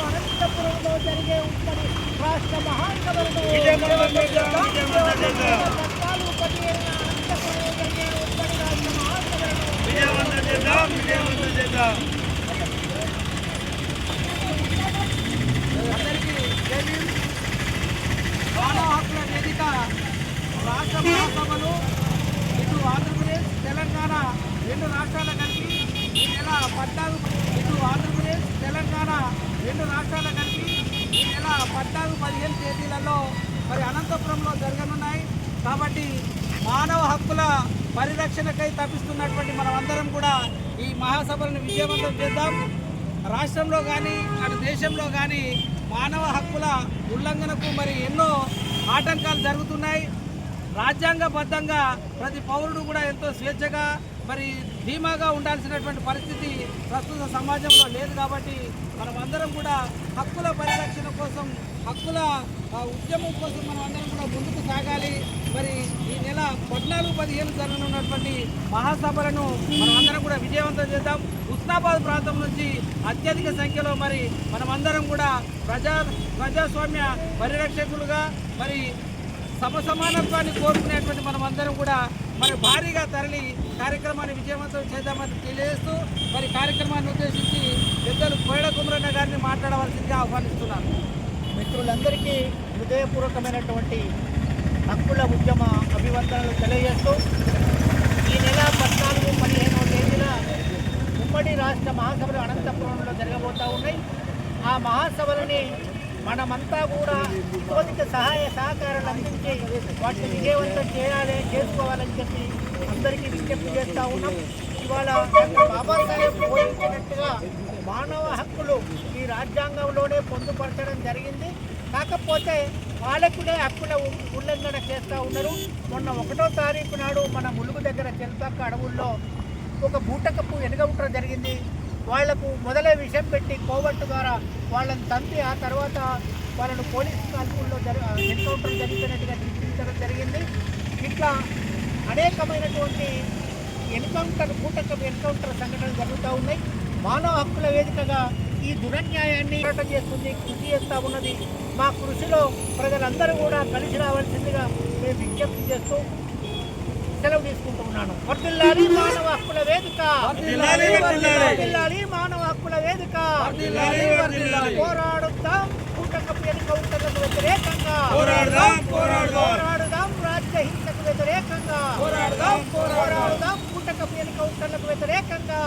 అనంతపురంలో జరిగే ఉమ్మడి రాష్ట్ర మహాసభలను పద్నాలుగు పదిహేను అనంతపురంలో జరిగే ఉమ్మడి రాష్ట్ర మహాసభలను అందరికీ జై భీమ్. మానవ హక్కుల వేదిక రాష్ట్ర మహాసభలు ఇటు ఆంధ్రప్రదేశ్ తెలంగాణ రెండు రాష్ట్రాల కలిపి ఈ నెల పద్నాలుగు ఇటు ఆంధ్రప్రదేశ్ తెలంగాణ రెండు రాష్ట్రాల కలిపి ఈ నెల పద్నాలుగు పదిహేను తేదీలలో మరి అనంతపురంలో జరగనున్నాయి. కాబట్టి మానవ హక్కుల పరిరక్షణకై తప్పిస్తున్నటువంటి మనమందరం కూడా ఈ మహాసభలను విజయవంతం చేద్దాం. రాష్ట్రంలో కానీ అటు దేశంలో కానీ మానవ హక్కుల ఉల్లంఘనకు మరి ఎన్నో ఆటంకాలు జరుగుతున్నాయి. రాజ్యాంగబద్ధంగా ప్రతి పౌరుడు కూడా ఎంతో స్వేచ్ఛగా మరి ధీమాగా ఉండాల్సినటువంటి పరిస్థితి ప్రస్తుత సమాజంలో లేదు కాబట్టి మనం అందరం కూడా హక్కుల పరిరక్షణ కోసం హక్కుల ఉద్యమం కోసం మనం అందరం కూడా ముందుకు సాగాలి. మరి ఈ నెల పద్నాలుగు పదిహేను జరగనున్నటువంటి మహాసభలను మనం అందరం కూడా విజయవంతం చేద్దాం. ఉస్నాబాద్ ప్రాంతం నుంచి అత్యధిక సంఖ్యలో మరి మనమందరం కూడా ప్రజా ప్రజాస్వామ్య పరిరక్షకులుగా మరి సమసమానత్వాన్ని కోరుకునేటువంటి మనం అందరం కూడా మరి భారీగా తరలి కార్యక్రమాన్ని విజయవంతం చేద్దామని తెలియజేస్తూ మరి కార్యక్రమాన్ని ఉద్దేశించి పెద్దలు కోయడ కుమరన్న గారిని మాట్లాడవలసిందిగా ఆహ్వానిస్తున్నాను. మిత్రులందరికీ హృదయపూర్వకమైనటువంటి హక్కుల ఉద్యమ అభివందనలు తెలియజేస్తూ ఈ నెల పద్నాలుగు పదిహేనవ తేదీన ఉమ్మడి రాష్ట్ర మహాసభలు అనంతపురంలో జరగబోతూ ఉన్నాయి. ఆ మహాసభలని మనమంతా కూడా ఇటువంటి సహాయ సహకారాలు అందించి వాటిని విజయవంతం చేయాలి చేసుకోవాలని చెప్పి అందరికీ విజ్ఞప్తి చేస్తూ ఉన్నాం. ఇవాళ బాబాసాహెబ్ బోధించినట్టుగా మానవ హక్కులు ఈ రాజ్యాంగంలోనే పొందుపరచడం జరిగింది. కాకపోతే పాలకులే హక్కుల ఉల్లంఘన చేస్తూ ఉన్నారు. మొన్న ఒకటో తారీఖు నాడు మన ములుగు దగ్గర చెల్పాక అడవుల్లో ఒక బూటకపు ఉండడం జరిగింది. వాళ్ళకు మొదలే విషయం పెట్టి కోవట్టు ద్వారా వాళ్ళని తంపి ఆ తర్వాత వాళ్ళను పోలీస్ కాల్పుల్లో జరి ఎన్కౌంటర్ జరిగినట్టుగా చూపించడం జరిగింది. ఇట్లా అనేకమైనటువంటి ఎన్కౌంటర్ బూటకపు ఎన్కౌంటర్ సంఘటనలు జరుగుతూ ఉన్నాయి. మానవ హక్కుల వేదికగా ఈ దురన్యాయాన్ని పోరాటం చేస్తుంది కృషి చేస్తూ ఉన్నది. మా కృషిలో ప్రజలందరూ కూడా కలిసి రావాల్సిందిగా మేము విజ్ఞప్తి చేస్తూ సెలవు తీసుకుంటున్నాం. ఉన్నాను వర్దిల్లాలి మానవ హక్కుల వేదిక. వర్ధిల్లాలి మానవ హక్కుల వేదిక. పోరాడుతాం కూటకపు ఎన్కౌంటర్లకు వ్యతిరేకంగా పోరాడుదాం, పోరాడుదాం. రాజ్య హింసకు వ్యతిరేకంగా పోరాడుదాం, పోరాడుదాం. కూటకపు వ్యతిరేకంగా.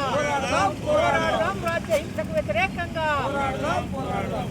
పోరాడుదాం రాజ్య హింసకు వ్యతిరేకంగా పోరాడదాం పోరాడదాం